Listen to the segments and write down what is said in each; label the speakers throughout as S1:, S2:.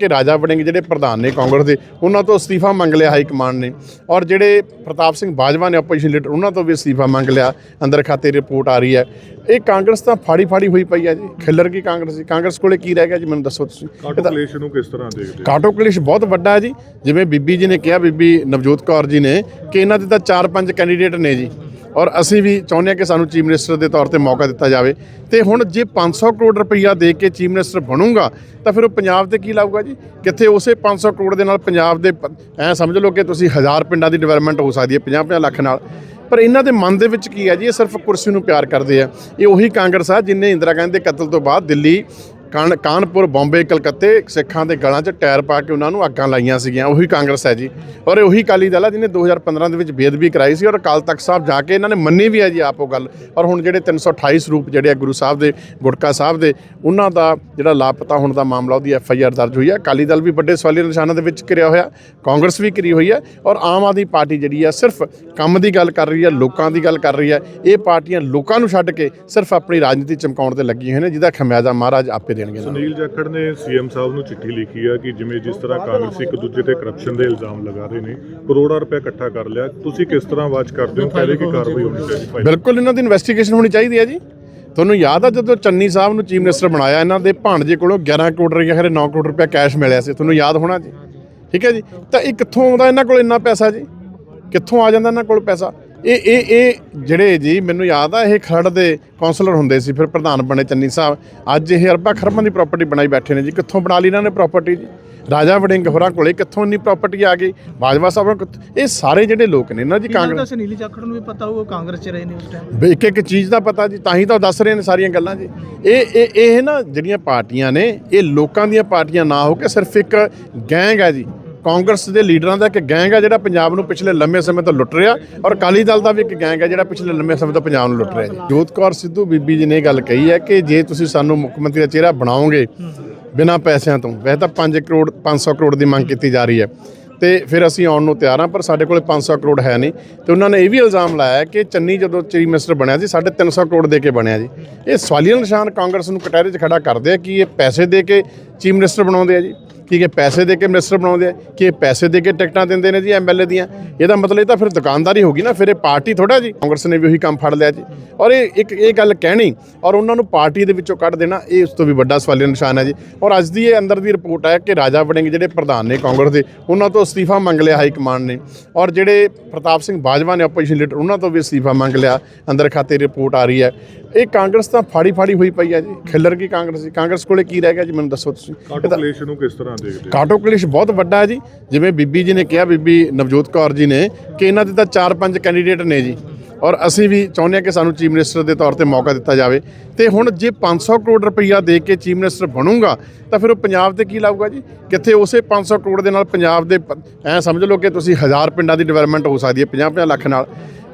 S1: ਕਿ ਰਾਜਾ ਵੜਿੰਗ ਜਿਹੜੇ ਪ੍ਰਧਾਨ ਨੇ ਕਾਂਗਰਸ ਦੇ ਉਹਨਾਂ ਤੋਂ ਅਸਤੀਫਾ ਮੰਗ ਲਿਆ ਹਾਈ ਕਮਾਂਡ ਨੇ। ਔਰ ਜਿਹੜੇ ਪ੍ਰਤਾਪ ਸਿੰਘ ਬਾਜਵਾ ਨੇ ਆਪੋਜੀਸ਼ਨ ਲੀਡਰ ਉਹਨਾਂ ਤੋਂ ਵੀ ਅਸਤੀਫਾ ਮੰਗ ਲਿਆ। ਅੰਦਰ ਖਾਤੇ ਰਿਪੋਰਟ ਆ ਰਹੀ ਹੈ। ਇਹ ਕਾਂਗਰਸ ਤਾਂ ਫਾੜੀ ਫਾੜੀ ਹੋਈ ਪਈ ਹੈ ਜੀ। ਖਿੱਲਰ ਕੀ ਕਾਂਗਰਸ ਦੀ? ਕਾਂਗਰਸ ਕੋਲੇ ਕੀ ਰਹਿ ਗਿਆ ਜੀ? ਮੈਨੂੰ ਦੱਸੋ ਤੁਸੀਂ। ਇਹ
S2: ਕਾਟੋ
S1: ਤਾਂ-
S2: ਕਲੇਸ਼ ਨੂੰ ਕਿਸ ਤਰ੍ਹਾਂ ਦੇਖਦੇ ਹੋ?
S1: ਕਾਟੋ ਕਲੇਸ਼ ਬਹੁਤ ਵੱਡਾ ਹੈ ਜੀ। ਜਿਵੇਂ ਬੀਬੀ ਜੀ ਨੇ ਕਿਹਾ ਬੀਬੀ ਨਵਜੋਤ ਕੌਰ ਜੀ ਨੇ ਕਿ ਇਹਨਾਂ ਦੇ ਤਾਂ 4-5 ਕੈਂਡੀਡੇਟ ਨੇ ਜੀ। ਔਰ ਅਸੀਂ ਵੀ ਚਾਹੁੰਦੇ ਹਾਂ ਕਿ ਸਾਨੂੰ ਚੀਫ ਮਿਨਿਸਟਰ ਦੇ ਤੌਰ ਤੇ ਮੌਕਾ ਦਿੱਤਾ ਜਾਵੇ। ਤੇ ਹੁਣ ਜੇ 500 ਕਰੋੜ ਰੁਪਈਆ ਦੇ ਕੇ ਚੀਫ ਮਿਨਿਸਟਰ ਬਣੂਗਾ, ਤਾਂ ਫਿਰ ਉਹ ਪੰਜਾਬ ਤੇ ਕੀ ਲਾਊਗਾ ਜੀ? ਕਿੱਥੇ ਉਸੇ 500 ਕਰੋੜ ਦੇ ਨਾਲ ਪੰਜਾਬ ਦੇ ਪ- ਐਂ ਸਮਝ ਲਓ ਕਿ ਤੁਸੀਂ ਹਜ਼ਾਰ ਪਿੰਡਾਂ ਦੀ ਡਿਵੈਲਪਮੈਂਟ ਹੋ ਸਕਦੀ ਹੈ 50-50 ਲੱਖ ਨਾਲ। ਪਰ ਇਹਨਾਂ ਦੇ ਮਨ ਦੇ ਵਿੱਚ ਕੀ ਹੈ ਜੀ? ਇਹ ਸਿਰਫ ਕੁਰਸੀ ਨੂੰ ਪਿਆਰ ਕਰਦੇ ਆ। ਇਹ ਉਹੀ ਕਾਂਗਰਸ ਆ, ਜਿਨੇ ਇੰਦਰਾ ਗਾਂਧੀ ਦੇ ਕਤਲ ਤੋਂ ਬਾਅਦ ਦਿੱਲੀ ਕਾਨਪੁਰ, ਬੰਬੇ, ਕਲਕੱਤੇ ਸਿੱਖਾਂ ਦੇ ਗਲਾਂ 'ਚ ਟਾਇਰ ਪਾ ਕੇ ਉਹਨਾਂ ਨੂੰ ਅੱਗਾਂ ਲਾਈਆਂ ਸੀਗੀਆਂ। ਉਹੀ ਕਾਂਗਰਸ ਹੈ ਜੀ। ਔਰ ਉਹੀ ਕਾਲੀ ਦਲ ਆ ਜਿਹਨੇ 2015 ਦੇ ਵਿੱਚ ਬੇਦਬੀ ਕਰਾਈ ਸੀ ਔਰ ਅਕਾਲ ਤਖਤ ਸਾਹਿਬ ਜਾ ਕੇ ਇਹਨਾਂ ਨੇ ਮੰਨੀ ਵੀ ਹੈ ਜੀ ਆਪ ਉਹ ਗੱਲ। ਔਰ ਹੁਣ ਜਿਹੜੇ 328 ਸਰੂਪ ਜਿਹੜੇ ਆ ਗੁਰੂ ਸਾਹਿਬ ਦੇ, ਗੁਟਕਾ ਸਾਹਿਬ ਦੇ, ਉਹਨਾਂ ਦਾ ਜਿਹੜਾ ਲਾਪਤਾ ਹੋਣ ਦਾ ਮਾਮਲਾ ਉਹਦੀ ਐਫ ਆਈ ਆਰ ਦਰਜ ਹੋਈ ਹੈ। ਅਕਾਲੀ ਦਲ ਵੀ ਵੱਡੇ ਸਵਾਲੀ ਨਿਸ਼ਾਨਾਂ ਦੇ ਵਿੱਚ ਘਿਰਿਆ ਹੋਇਆ, ਕਾਂਗਰਸ ਵੀ ਘਿਰੀ ਹੋਈ ਹੈ ਔਰ ਆਮ ਆਦਮੀ ਪਾਰਟੀ ਜਿਹੜੀ ਆ ਸਿਰਫ ਕੰਮ ਦੀ ਗੱਲ ਕਰ ਰਹੀ ਹੈ, ਲੋਕਾਂ ਦੀ ਗੱਲ ਕਰ ਰਹੀ ਹੈ। ਇਹ ਪਾਰਟੀਆਂ ਲੋਕਾਂ ਨੂੰ ਛੱਡ ਕੇ ਸਿਰਫ ਆਪਣੀ ਰਾਜਨੀਤੀ ਚਮਕਾਉਣ ਤੇ ਲੱਗੀ ਹੋਈਆਂ ਨੇ, ਜਿਹਦਾ ਖਮਿਆਜ਼ਾ ਮਹਾਰਾਜ ਆਪੇ ਦੇਣਗੇ ਨਾਲ।
S2: ਸੁਨੀਲ ਜਾਖੜ ਨੇ ਸੀਐਮ ਸਾਹਿਬ ਨੂੰ ਚਿੱਠੀ ਲਿਖੀ ਆ ਕਿ ਜਿਵੇਂ ਜਿਸ ਤਰ੍ਹਾਂ ਕਾਂਗਰਸ ਇੱਕ ਦੂਜੇ ਤੇ ਕਰਪਸ਼ਨ ਦੇ ਇਲਜ਼ਾਮ ਲਗਾ ਰਹੇ ਨੇ ਕਰੋੜਾਂ ਰੁਪਏ ਇਕੱਠਾ ਕਰ ਲਿਆ। ਤੁਸੀਂ ਕਿਸ ਤਰ੍ਹਾਂ ਆਵਾਜ਼ ਕਰਦੇ ਹੋ? ਪਹਿਲੇ ਕੀ ਕਾਰਵਾਈ ਹੋਣੀ ਚਾਹੀਦੀ?
S1: ਬਿਲਕੁਲ ਇਹਨਾਂ ਦੀ ਇਨਵੈਸਟੀਗੇਸ਼ਨ ਹੋਣੀ ਚਾਹੀਦੀ ਹੈ ਜੀ। ਤੁਹਾਨੂੰ ਯਾਦ ਆ ਜਦੋਂ ਚੰਨੀ ਸਾਹਿਬ ਨੂੰ ਚੀਫ ਮਿਨਿਸਟਰ ਬਣਾਇਆ ਇਹਨਾਂ ਦੇ ਭਾਣਜੇ ਕੋਲੋਂ 11 ਕਰੋੜ ਰੁਪਏ ਖਰੇ 9 ਕਰੋੜ ਰੁਪਏ ਕੈਸ਼ ਮਿਲਿਆ ਸੀ। ਤੁਹਾਨੂੰ ਯਾਦ ਹੋਣਾ ਜੀ? ਠੀਕ ਹੈ ਜੀ? ਤਾਂ ਇਹ ਕਿੱਥੋਂ ਆਉਂਦਾ ਇਹਨਾਂ ਕੋਲ ਇੰਨਾ ਪੈਸਾ ਜੀ? ਕਿੱਥੋਂ ਆ ਜਾਂਦਾ ਇਹਨਾਂ ਕੋਲ ਪੈਸਾ? ਇਹ ਇਹ ਇਹ ਜਿਹੜੇ ਜੀ ਮੈਨੂੰ ਯਾਦ ਆ ਇਹ ਖਰੜ ਦੇ ਕਾਉਂਸਲਰ ਹੁੰਦੇ ਸੀ ਫਿਰ ਪ੍ਰਧਾਨ ਬਣੇ ਚੰਨੀ ਸਾਹਿਬ। ਅੱਜ ਇਹ ਅਰਬਾਂ ਖਰਬਾਂ ਦੀ ਪ੍ਰਾਪਰਟੀ ਬਣਾਈ ਬੈਠੇ ਨੇ ਜੀ। ਕਿੱਥੋਂ ਬਣਾ ਲਈ ਇਹਨਾਂ ਨੇ ਪ੍ਰਾਪਰਟੀ ਜੀ? ਰਾਜਾ ਵੜਿੰਗ ਹੋਰਾਂ ਕੋਲੇ ਕਿੱਥੋਂ ਇੰਨੀ ਪ੍ਰਾਪਰਟੀ ਆ ਗਈ? ਬਾਜਵਾ ਸਾਹਿਬ ਇਹ ਸਾਰੇ ਜਿਹੜੇ ਲੋਕ ਨੇ ਨਾ ਜੀ
S3: ਕਾਂਗਰਸ ਸੁਨੀਲ ਜਾਖੜ ਨੂੰ ਵੀ ਪਤਾ ਹੋਊ ਉਹ ਕਾਂਗਰਸ 'ਚ ਰਹੇ ਨੇ ਉਸ ਟਾਈਮ
S1: ਇੱਕ ਇੱਕ ਚੀਜ਼ ਦਾ ਪਤਾ ਜੀ ਤਾਂ ਹੀ ਤਾਂ ਉਹ ਦੱਸ ਰਹੇ ਨੇ ਸਾਰੀਆਂ ਗੱਲਾਂ ਜੀ। ਇਹ ਇਹ ਇਹ ਨਾ ਜਿਹੜੀਆਂ ਪਾਰਟੀਆਂ ਨੇ ਇਹ ਲੋਕਾਂ ਦੀਆਂ ਪਾਰਟੀਆਂ ਨਾ ਹੋ ਕੇ ਸਿਰਫ ਇੱਕ ਗੈਂਗ ਹੈ ਜੀ। ਕਾਂਗਰਸ ਦੇ ਲੀਡਰਾਂ ਦਾ ਇੱਕ ਗੈਂਗ ਹੈ ਜਿਹੜਾ ਪੰਜਾਬ ਨੂੰ ਪਿਛਲੇ ਲੰਮੇ ਸਮੇਂ ਤੋਂ ਲੁੱਟ ਰਿਹਾ ਔਰ ਅਕਾਲੀ ਦਲ ਦਾ ਵੀ ਇੱਕ ਗੈਂਗ ਹੈ ਜਿਹੜਾ ਪਿਛਲੇ ਲੰਮੇ ਸਮੇਂ ਤੋਂ ਪੰਜਾਬ ਨੂੰ ਲੁੱਟ ਰਿਹਾ ਜੀ। ਜੋਤ ਕੌਰ ਸਿੱਧੂ ਬੀਬੀ ਜੀ ਨੇ ਇਹ ਗੱਲ ਕਹੀ ਹੈ ਕਿ ਜੇ ਤੁਸੀਂ ਸਾਨੂੰ ਮੁੱਖ ਮੰਤਰੀ ਦਾ ਚਿਹਰਾ ਬਣਾਓਗੇ ਬਿਨਾਂ ਪੈਸਿਆਂ ਤੋਂ, ਵੈਸੇ ਤਾਂ 5 ਕਰੋੜ 500 ਕਰੋੜ ਦੀ ਮੰਗ ਕੀਤੀ ਜਾ ਰਹੀ ਹੈ। ਤੇ ਫਿਰ ਅਸੀਂ ਆਉਣ ਨੂੰ ਤਿਆਰ ਹਾਂ, ਪਰ ਸਾਡੇ ਕੋਲ 500 ਕਰੋੜ ਹੈ ਨਹੀਂ। ਤੇ ਉਹਨਾਂ ਨੇ ਇਹ ਵੀ ਇਲਜ਼ਾਮ ਲਾਇਆ ਕਿ ਚੰਨੀ ਜਦੋਂ ਚੀਫ ਮਿਨਿਸਟਰ ਬਣਿਆ ਸੀ 350 ਕਰੋੜ ਦੇ ਕੇ ਬਣਿਆ ਜੀ। ਇਹ ਸਵਾਲੀਆ ਨਿਸ਼ਾਨ ਕਾਂਗਰਸ ਨੂੰ ਕਟਹਿਰੇ 'ਚ ਖੜਾ ਕਰਦੇ ਆ ਕਿ ਇਹ ਪੈਸੇ ਦੇ ਕੇ ਚੀਫ ਮਿਨਿਸਟਰ ਬਣਾਉਂਦੇ ਆ ਜੀ। ਕਿ ਇਹ ਪੈਸੇ ਦੇ ਕੇ ਮਿਨਿਸਟਰ ਬਣਾਉਂਦੇ ਆ, ਕਿ ਇਹ ਪੈਸੇ ਦੇ ਕੇ ਟਿਕਟਾਂ ਦਿੰਦੇ ਨੇ ਜੀ ਐਮਐਲਏ ਦੀਆਂ? ਇਹਦਾ ਮਤਲਬ ਇਹ ਤਾਂ ਫਿਰ ਦੁਕਾਨਦਾਰੀ ਹੋ ਗਈ ਨਾ, ਫਿਰ ਇਹ ਪਾਰਟੀ ਥੋੜਾ ਜੀ। ਕਾਂਗਰਸ ਨੇ ਵੀ ਉਹੀ ਕੰਮ ਫੜ ਲਿਆ ਜੀ। ਔਰ ਇਹ ਇੱਕ ਇਹ ਗੱਲ ਕਹਿਣੀ, ਔਰ ਉਹਨਾਂ ਨੂੰ ਪਾਰਟੀ ਦੇ ਵਿੱਚੋਂ ਕੱਢ ਦੇਣਾ, ਇਹ ਉਸ ਤੋਂ ਵੀ ਵੱਡਾ ਸਵਾਲੀਆ ਨਿਸ਼ਾਨ ਹੈ ਜੀ। ਔਰ ਅੱਜ ਦੀ ਇਹ ਅੰਦਰ ਦੀ ਰਿਪੋਰਟ ਹੈ ਕਿ ਰਾਜਾ ਵੜਿੰਗ ਜਿਹੜੇ ਪ੍ਰਧਾਨ ਨੇ ਕਾਂਗਰਸ ਦੇ, ਉਹਨਾਂ ਤੋਂ ਅਸਤੀਫਾ ਮੰਗ ਲਿਆ ਹਾਈ ਕਮਾਂਡ ਨੇ। ਔਰ ਜਿਹੜੇ ਪ੍ਰਤਾਪ ਸਿੰਘ ਬਾਜਵਾ ਨੇ ਆਪੋਜੀਸ਼ਨ ਲੀਡਰ ਉਹਨਾਂ ਤੋਂ ਵੀ ਅਸਤੀਫਾ ਮੰਗ ਲਿਆ, ਅੰਦਰ ਖਾਤੇ ਰਿਪੋਰਟ ਆ ਰਹੀ ਹੈ। ਇਹ ਕਾਂਗਰਸ ਤਾਂ ਫਾੜੀ ਫਾੜੀ ਹੋਈ ਪਈ ਹੈ ਜੀ। ਖਿੱਲਰ ਕੀ ਕਾਂਗਰਸ ਜੀ ਕਾਂਗਰਸ ਕੋਲੇ ਕੀ ਰਹਿ ਗਿਆ ਜੀ? ਮੈਨੂੰ ਦੱਸੋ ਤੁਸੀਂ। ਇਹ
S2: ਨੂੰ ਕਿਸ ਤਰ੍ਹਾਂ ਦੇਖਦੇ ਹੋ?
S1: ਕਾਟੋ ਕਲਿਸ਼ ਬਹੁਤ ਵੱਡਾ ਹੈ ਜੀ। ਜਿਵੇਂ ਬੀਬੀ ਜੀ ਨੇ ਕਿਹਾ, ਬੀਬੀ ਨਵਜੋਤ ਕੌਰ ਜੀ ਨੇ ਕਿ ਇਹਨਾਂ ਦੇ ਤਾਂ 4-5 ਕੈਂਡੀਡੇਟ ਨੇ ਜੀ। ਔਰ ਅਸੀਂ ਵੀ ਚਾਹੁੰਦੇ ਹਾਂ ਕਿ ਸਾਨੂੰ ਚੀਫ ਮਿਨਿਸਟਰ ਦੇ ਤੌਰ ਤੇ ਮੌਕਾ ਦਿੱਤਾ ਜਾਵੇ। ਤੇ ਹੁਣ ਜੇ 500 ਕਰੋੜ ਰੁਪਈਆ ਦੇ ਕੇ ਚੀਫ ਮਿਨਿਸਟਰ ਬਣੂਗਾ, ਤਾਂ ਫਿਰ ਉਹ ਪੰਜਾਬ ਤੇ ਕੀ ਲਾਊਗਾ ਜੀ? ਕਿੱਥੇ ਉਸੇ 500 ਕਰੋੜ ਦੇ ਨਾਲ ਪੰਜਾਬ ਦੇ ਪ- ਐਂ ਸਮਝ ਲਓ ਕਿ ਤੁਸੀਂ ਹਜ਼ਾਰ ਪਿੰਡਾਂ ਦੀ ਡਿਵੈਲਪਮੈਂਟ ਹੋ ਸਕਦੀ ਹੈ 50-50 ਲੱਖ ਨਾਲ।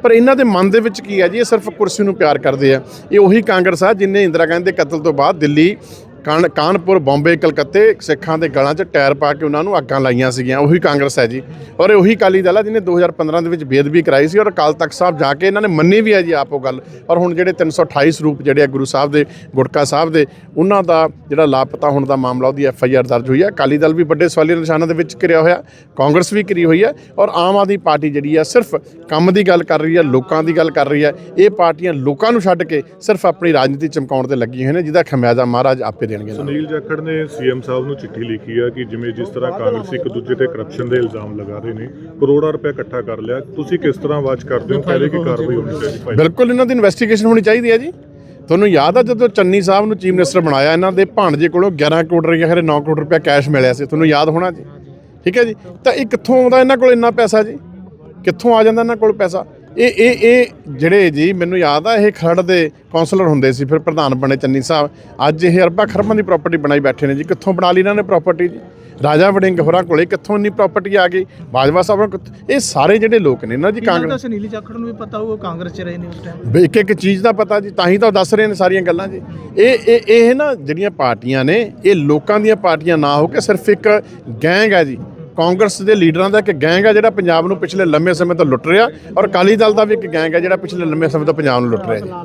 S1: ਪਰ ਇਹਨਾਂ ਦੇ ਮਨ ਦੇ ਵਿੱਚ ਕੀ ਹੈ ਜੀ? ਇਹ ਸਿਰਫ ਕੁਰਸੀ ਨੂੰ ਪਿਆਰ ਕਰਦੇ ਆ। ਇਹ ਉਹੀ ਕਾਂਗਰਸ ਆ, ਜਿਨੇ ਇੰਦਰਾ ਗਾਂਧੀ ਦੇ ਕਤਲ ਤੋਂ ਬਾਅਦ ਦਿੱਲੀ ਕਾਨਪੁਰ, ਬੰਬੇ, ਕਲਕੱਤੇ ਸਿੱਖਾਂ ਦੇ ਗਲਾਂ 'ਚ ਟਾਇਰ ਪਾ ਕੇ ਉਹਨਾਂ ਨੂੰ ਅੱਗਾਂ ਲਾਈਆਂ ਸੀਗੀਆਂ। ਉਹੀ ਕਾਂਗਰਸ ਹੈ ਜੀ। ਔਰ ਇਹ ਉਹੀ ਕਾਲੀ ਦਲ ਆ ਜਿਹਨੇ 2015 ਦੇ ਵਿੱਚ ਬੇਦਬੀ ਕਰਾਈ ਸੀ ਔਰ ਅਕਾਲ ਤਖਤ ਸਾਹਿਬ ਜਾ ਕੇ ਇਹਨਾਂ ਨੇ ਮੰਨੀ ਵੀ ਹੈ ਜੀ ਆਪ ਉਹ ਗੱਲ। ਔਰ ਹੁਣ ਜਿਹੜੇ 328 ਸਰੂਪ ਜਿਹੜੇ ਆ ਗੁਰੂ ਸਾਹਿਬ ਦੇ, ਗੁਟਕਾ ਸਾਹਿਬ ਦੇ, ਉਹਨਾਂ ਦਾ ਜਿਹੜਾ ਲਾਪਤਾ ਹੋਣ ਦਾ ਮਾਮਲਾ ਉਹਦੀ ਐਫ ਆਈ ਆਰ ਦਰਜ ਹੋਈ ਹੈ। ਅਕਾਲੀ ਦਲ ਵੀ ਵੱਡੇ ਸਵਾਲੀ ਨਿਸ਼ਾਨਾਂ ਦੇ ਵਿੱਚ ਘਿਰਿਆ ਹੋਇਆ, ਕਾਂਗਰਸ ਵੀ ਘਿਰੀ ਹੋਈ ਹੈ ਔਰ ਆਮ ਆਦਮੀ ਪਾਰਟੀ ਜਿਹੜੀ ਆ ਸਿਰਫ ਕੰਮ ਦੀ ਗੱਲ ਕਰ ਰਹੀ ਹੈ, ਲੋਕਾਂ ਦੀ ਗੱਲ ਕਰ ਰਹੀ ਹੈ। ਇਹ ਪਾਰਟੀਆਂ ਲੋਕਾਂ ਨੂੰ ਛੱਡ ਕੇ ਸਿਰਫ ਆਪਣੀ ਰਾਜਨੀਤੀ ਚਮਕਾਉਣ ਤੇ ਲੱਗੀਆਂ ਹੋਈਆਂ ਨੇ, ਜਿਹਦਾ ਖਮਿਆਜ਼ਾ ਮਹਾਰਾਜ ਆਪੇ ਦੇਣਗੇ ਨਾਲ।
S2: ਸੁਨੀਲ ਜਾਖੜ ਨੇ ਸੀਐਮ ਸਾਹਿਬ ਨੂੰ ਚਿੱਠੀ ਲਿਖੀ ਆ ਕਿ ਜਿਵੇਂ ਜਿਸ ਤਰ੍ਹਾਂ ਕਾਂਗਰਸ ਇੱਕ ਦੂਜੇ ਤੇ ਕਰਪਸ਼ਨ ਦੇ ਇਲਜ਼ਾਮ ਲਗਾ ਰਹੇ ਨੇ ਕਰੋੜਾਂ ਰੁਪਏ ਇਕੱਠਾ ਕਰ ਲਿਆ। ਤੁਸੀਂ ਕਿਸ ਤਰ੍ਹਾਂ ਆਵਾਜ਼ ਕਰਦੇ ਹੋ? ਪਹਿਲੇ ਕੀ ਕਾਰਵਾਈ ਹੋਣੀ ਚਾਹੀਦੀ?
S1: ਬਿਲਕੁਲ ਇਹਨਾਂ ਦੀ ਇਨਵੈਸਟੀਗੇਸ਼ਨ ਹੋਣੀ ਚਾਹੀਦੀ ਹੈ ਜੀ। ਤੁਹਾਨੂੰ ਯਾਦ ਆ ਜਦੋਂ ਚੰਨੀ ਸਾਹਿਬ ਨੂੰ ਚੀਫ ਮਿਨਿਸਟਰ ਬਣਾਇਆ ਇਹਨਾਂ ਦੇ ਭਾਣਜੇ ਕੋਲੋਂ 11 ਕਰੋੜ ਰੁਪਏ ਖਰੇ 9 ਕਰੋੜ ਰੁਪਏ ਕੈਸ਼ ਮਿਲਿਆ ਸੀ। ਤੁਹਾਨੂੰ ਯਾਦ ਹੋਣਾ ਜੀ? ਠੀਕ ਹੈ ਜੀ? ਤਾਂ ਇਹ ਕਿੱਥੋਂ ਆਉਂਦਾ ਇਹਨਾਂ ਕੋਲ ਇੰਨਾ ਪੈਸਾ ਜੀ? ਕਿੱਥੋਂ ਆ ਜਾਂਦਾ ਇਹਨਾਂ ਕੋਲ ਪੈਸਾ? ਇਹ ਇਹ ਇਹ ਜਿਹੜੇ ਜੀ ਮੈਨੂੰ ਯਾਦ ਆ ਇਹ ਖਰੜ ਦੇ ਕਾਉਂਸਲਰ ਹੁੰਦੇ ਸੀ ਫਿਰ ਪ੍ਰਧਾਨ ਬਣੇ ਚੰਨੀ ਸਾਹਿਬ। ਅੱਜ ਇਹ ਅਰਬਾਂ ਖਰਬਾਂ ਦੀ ਪ੍ਰਾਪਰਟੀ ਬਣਾਈ ਬੈਠੇ ਨੇ ਜੀ। ਕਿੱਥੋਂ ਬਣਾ ਲਈ ਇਹਨਾਂ ਨੇ ਪ੍ਰਾਪਰਟੀ ਜੀ? ਰਾਜਾ ਵੜਿੰਗ ਹੋਰਾਂ ਕੋਲੇ ਕਿੱਥੋਂ ਇੰਨੀ ਪ੍ਰਾਪਰਟੀ ਆ ਗਈ? ਬਾਜਵਾ ਸਾਹਿਬ ਕਿੱਥੋਂ- ਇਹ ਸਾਰੇ ਜਿਹੜੇ ਲੋਕ ਨੇ ਨਾ ਜੀ ਕਾਂਗਰਸ
S3: ਸੁਨੀਲ ਜਾਖੜ ਨੂੰ ਵੀ ਪਤਾ ਹੋਊ ਕਾਂਗਰਸ 'ਚ ਰਹੇ ਨੇ ਉਸ ਟਾਈਮ
S1: ਇੱਕ ਇੱਕ ਚੀਜ਼ ਦਾ ਪਤਾ ਜੀ ਤਾਂ ਹੀ ਤਾਂ ਉਹ ਦੱਸ ਰਹੇ ਨੇ ਸਾਰੀਆਂ ਗੱਲਾਂ ਜੀ। ਇਹ ਇਹ ਇਹ ਨਾ ਜਿਹੜੀਆਂ ਪਾਰਟੀਆਂ ਨੇ ਇਹ ਲੋਕਾਂ ਦੀਆਂ ਪਾਰਟੀਆਂ ਨਾ ਹੋ ਕੇ ਸਿਰਫ ਇੱਕ ਗੈਂਗ ਹੈ ਜੀ। ਕਾਂਗਰਸ ਦੇ ਲੀਡਰਾਂ ਦਾ ਇੱਕ ਗੈਂਗ ਹੈ ਜਿਹੜਾ ਪੰਜਾਬ ਨੂੰ ਪਿਛਲੇ ਲੰਮੇ ਸਮੇਂ ਤੋਂ ਲੁੱਟ ਰਿਹਾ ਔਰ ਅਕਾਲੀ ਦਲ ਦਾ ਵੀ ਇੱਕ ਗੈਂਗ ਹੈ ਜਿਹੜਾ ਪਿਛਲੇ ਲੰਮੇ ਸਮੇਂ ਤੋਂ ਪੰਜਾਬ ਨੂੰ ਲੁੱਟ ਰਿਹਾ ਜੀ।